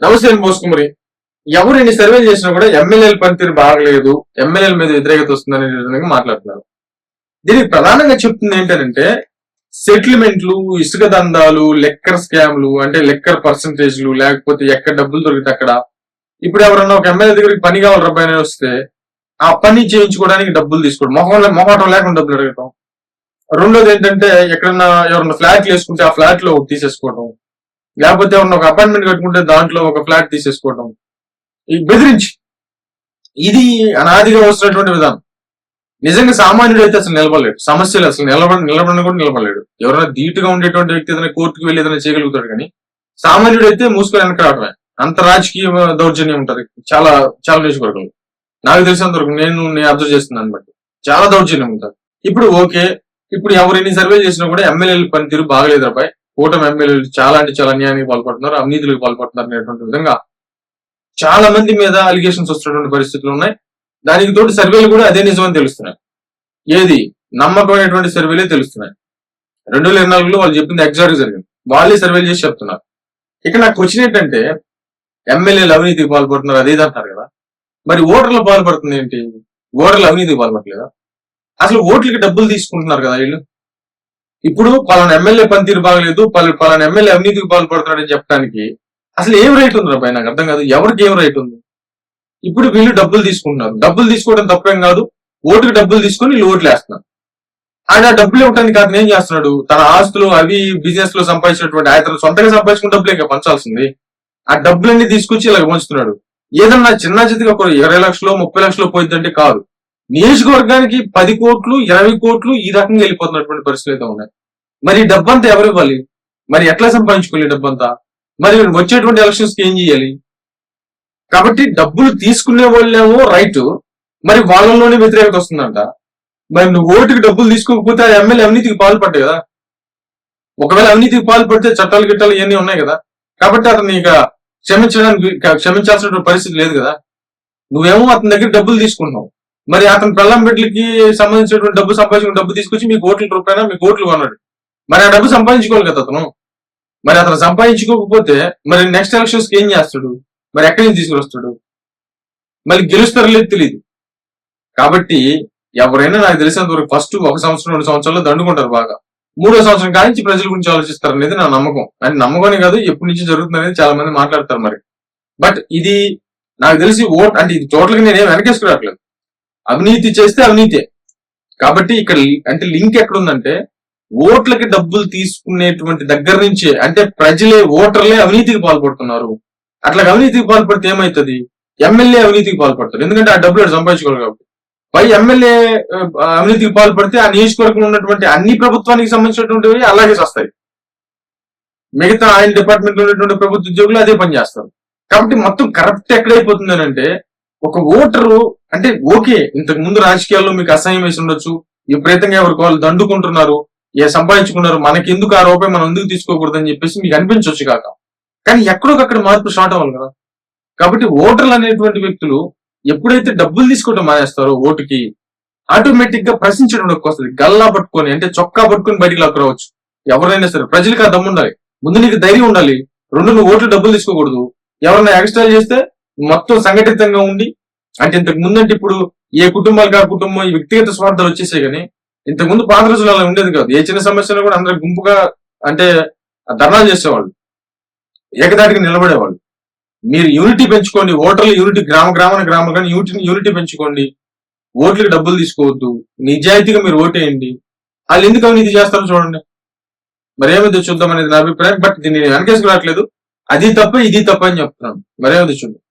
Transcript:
నమస్తే మోసుకుమరి ఎవరు ఎన్ని సర్వే చేసినా కూడా ఎమ్మెల్యేల పనితీరు బాగలేదు ఎమ్మెల్యేల మీద వ్యతిరేకత వస్తుందనే విధంగా మాట్లాడుతున్నారు. దీనికి ప్రధానంగా చెప్తుంది ఏంటంటే సెటిల్మెంట్లు ఇసుక దందాలు లెక్కర్ స్కామ్లు అంటే లెక్కర్ పర్సంటేజ్లు లేకపోతే ఎక్కడ డబ్బులు దొరికితే అక్కడ. ఇప్పుడు ఎవరన్నా ఒక ఎమ్మెల్యే దగ్గరికి పని కావాలి రబ్బాయి వస్తే ఆ పని చేయించుకోవడానికి డబ్బులు తీసుకోవడం. మొహం మొహటం లేకుండా డబ్బులు అడగటం. రెండోది ఏంటంటే ఎక్కడన్నా ఎవరన్నా ఫ్లాట్లు వేసుకుంటే ఆ ఫ్లాట్లో ఒకటి తీసేసుకోవడం లేకపోతే ఉన్న ఒక అపార్ట్మెంట్ కట్టుకుంటే దాంట్లో ఒక ఫ్లాట్ తీసేసుకోవడం బెదిరించి. ఇది అనాదిగా వస్తున్నటువంటి విధానం. నిజంగా సామాన్యుడు అయితే అసలు నిలబడలేడు. సమస్యలు అసలు నిలబడ నిలబడిన కూడా నిలబడలేడు. ఎవరైనా ధీటుగా ఉండేటువంటి వ్యక్తి ఏదైనా కోర్టుకు వెళ్ళి ఏదైనా చేయగలుగుతాడు కానీ సామాన్యుడు అయితే మూసుకొని వెనక రావడమే అంత రాజకీయ దౌర్జన్యం ఉంటుంది. చాలా చాలా నియోజకవర్గంలో నాకు తెలిసినంత వరకు నేను నేను అబ్జర్వ్ చేస్తున్నాను బట్టి చాలా దౌర్జన్యం ఉంటుంది. ఇప్పుడు ఓకే. ఇప్పుడు ఎవరు ఎన్ని చేసినా కూడా ఎమ్మెల్యేల పనితీరు బాగలేదు అబ్బాయి కూటమి ఎమ్మెల్యేలు చాలా అంటే చాలా అన్యాయానికి పాల్పడుతున్నారు అవినీతులకు పాల్పడుతున్నారు అనేటువంటి విధంగా చాలా మంది మీద అలిగేషన్స్ వస్తున్నటువంటి పరిస్థితులు ఉన్నాయి. దానికి తోటి సర్వేలు కూడా అదే నిజమని తెలుస్తున్నాయి. ఏది? నమ్మకమైనటువంటి సర్వేలే తెలుస్తున్నాయి. రెండు వేల ఇరవై నాలుగులో వాళ్ళు చెప్పింది ఎగ్జాక్ట్ జరిగింది. వాళ్ళే సర్వేలు చేసి చెప్తున్నారు. ఇక్కడ నాకు క్వశ్చన్ ఏంటంటే ఎమ్మెల్యేలు అవినీతికి పాల్పడుతున్నారు అదేది అంటారు కదా. మరి ఓటర్లు పాల్పడుతుంది ఏంటి? ఓటర్లు అవినీతికి పాల్పడలేదా అసలు ఓట్లకి డబ్బులు తీసుకుంటున్నారు కదా వీళ్ళు. ఇప్పుడు పలానా ఎమ్మెల్యే పనితీరు బాగలేదు పలు- పలానా ఎమ్మెల్యే అవినీతికి పాల్పడుతున్నాడని చెప్పడానికి అసలు ఏం రైట్ ఉంది రాబాయ్ నాకు అర్థం కాదు. ఎవరికి ఏం రైట్ ఉంది? ఇప్పుడు వీళ్ళు డబ్బులు తీసుకుంటున్నారు. డబ్బులు తీసుకోవడం తప్పేం కాదు. ఓటుకి డబ్బులు తీసుకొని వీళ్ళు ఓట్లు వేస్తున్నారు. ఆయన ఆ డబ్బులు ఇవ్వడానికి అతను ఏం చేస్తున్నాడు? తన ఆస్తులు అవి బిజినెస్లో సంపాదించినటువంటి ఆయన సొంతంగా సంపాదించుకున్న డబ్బులు ఇంకా పంచాల్సింది. ఆ డబ్బులన్నీ తీసుకొచ్చి ఇలా పంచుతున్నాడు ఏదన్నా చిన్న చితిగా ఒక ఇరవై లక్షలు ముప్పై లక్షలు పోయిందంటే కాదు. నియోజకవర్గానికి పది కోట్లు ఇరవై కోట్లు ఈ రకంగా వెళ్ళిపోతున్నటువంటి పరిస్థితులు అయితే ఉన్నాయి. మరి డబ్బు డబ్బంతా ఎవరు ఇవ్వాలి? మరి ఎట్లా సంపాదించుకోవాలి డబ్బంతా? మరి వచ్చేటువంటి ఎలక్షన్స్కి ఏం చేయాలి? కాబట్టి డబ్బులు తీసుకునే వాళ్ళేమో రైట్ మరి వాళ్ళలోనే వ్యతిరేకత వస్తుందంట. మరి నువ్వు ఓటుకి డబ్బులు తీసుకోకపోతే ఆ ఎమ్మెల్యే అవినీతికి పాల్పడ్డాయి కదా. ఒకవేళ అవినీతికి పాల్పడితే చట్టాలు గిట్టాలు ఇవన్నీ ఉన్నాయి కదా. కాబట్టి అతను ఇక క్షమించడానికి క్షమించాల్సిన పరిస్థితి లేదు కదా. నువ్వేమో అతని దగ్గర డబ్బులు తీసుకుంటున్నావు. మరి అతని పెళ్ళం బిడ్డలకి సంబంధించినటువంటి డబ్బు సంపాదించిన డబ్బు తీసుకొచ్చి మీకు ఓట్ల రూపాయన? మీకు ఓట్లు కొన్నాడు. మరి ఆ డబ్బు సంపాదించుకోవాలి కదా అతను. మరి అతను సంపాదించుకోకపోతే మరి నెక్స్ట్ ఎలక్షన్స్కి ఏం చేస్తాడు? మరి ఎక్కడి నుంచి తీసుకొస్తాడు మరి గెలుస్తారో లేదు తెలియదు కాబట్టి ఎవరైనా నాకు తెలిసినంత వరకు ఫస్ట్ ఒక సంవత్సరం రెండు సంవత్సరాలు దండుకుంటారు బాగా. మూడో సంవత్సరం కానించి ప్రజల గురించి ఆలోచిస్తారు అనేది నా నమ్మకం. అని నమ్మకమే కాదు ఎప్పటి నుంచి జరుగుతుంది అనేది చాలా మంది మాట్లాడతారు మరి. బట్ ఇది నాకు తెలిసి ఓట్ అంటే ఇది టోటల్ నేనేం వెనకేసుకురావట్లేదు. అవినీతి చేస్తే అవినీతే. కాబట్టి ఇక్కడ అంటే లింక్ ఎక్కడుందంటే ఓట్లకి డబ్బులు తీసుకునేటువంటి దగ్గర నుంచి అంటే ప్రజలే ఓటర్లే అవినీతికి పాల్పడుతున్నారు. అట్లా అవినీతికి పాల్పడితే ఏమవుతుంది ఎమ్మెల్యే అవినీతికి పాల్పడతారు ఎందుకంటే ఆ డబ్బులు సంపాదించుకోవాలి కాబట్టి. పై ఎమ్మెల్యే అవినీతికి పాల్పడితే ఆ నియోజకవర్గంలో ఉన్నటువంటి అన్ని ప్రభుత్వానికి సంబంధించినటువంటివి అలాగే వస్తాయి మిగతా ఆయన డిపార్ట్మెంట్లో ఉన్నటువంటి ప్రభుత్వ ఉద్యోగులు అదే పని చేస్తారు. కాబట్టి మొత్తం కరప్ట్ ఎక్కడైపోతుంది అని అంటే ఒక ఓటరు అంటే ఓకే ఇంతకు ముందు రాజకీయాల్లో మీకు అసహ్యం వేసి ఉండొచ్చు. విపరీతంగా ఎవరికి వాళ్ళు దండుకుంటున్నారు. ఏ సంపాదించుకున్నారు. మనకెందుకు ఆ రూపాయి మనం ఎందుకు తీసుకోకూడదు అని చెప్పేసి మీకు అనిపించవచ్చు కాక. కానీ ఎక్కడొకక్కడ మార్పు స్టార్ట్ అవ్వాలి కదా. కాబట్టి ఓటర్లు అనేటువంటి వ్యక్తులు ఎప్పుడైతే డబ్బులు తీసుకోవడం మానేస్తారో ఓటుకి ఆటోమేటిక్గా ప్రశ్నించడం వస్తుంది. గల్లా పట్టుకొని అంటే చొక్కా పట్టుకొని బయటికి లాక్కు రావచ్చు ఎవరైనా సరే ప్రజలకు ఆ దమ్ము ఉండాలి. ముందు నీకు ధైర్యం ఉండాలి. రెండు నువ్వు ఓట్లు డబ్బులు తీసుకోకూడదు. ఎవరైనా ఎక్స్ట్రా చేస్తే మొత్తం సంఘటితంగా ఉండి అంటే ఇంతకు ముందంటే ఇప్పుడు ఏ కుటుంబాలకు ఆ కుటుంబం వ్యక్తిగత స్వార్థాలు వచ్చేసాయి కానీ ఇంతకుముందు పాత రోజులు అలా ఉండేది కాదు. ఏ చిన్న సమస్యలో కూడా అందరు గుంపుగా అంటే ధర్నాలు చేసేవాళ్ళు. ఏకదాటికి నిలబడేవాళ్ళు. మీరు యూనిటీ పెంచుకోండి ఓటర్లు యూనిటీ గ్రామ గ్రామాన గ్రామం కానీ యూనిటీ యూనిటీ పెంచుకోండి. ఓట్లకి డబ్బులు తీసుకోవద్దు. నిజాయితీగా మీరు ఓటేయండి. వాళ్ళు ఎందుకు అవినీతి చేస్తారో చూడండి. మరేమో చూద్దాం అనేది నా అభిప్రాయం. బట్ దీన్ని నేను వెనకేసుకు రావట్లేదు. అది తప్ప ఇది తప్ప అని చెప్తున్నాను. మరేమో చూద్దాం.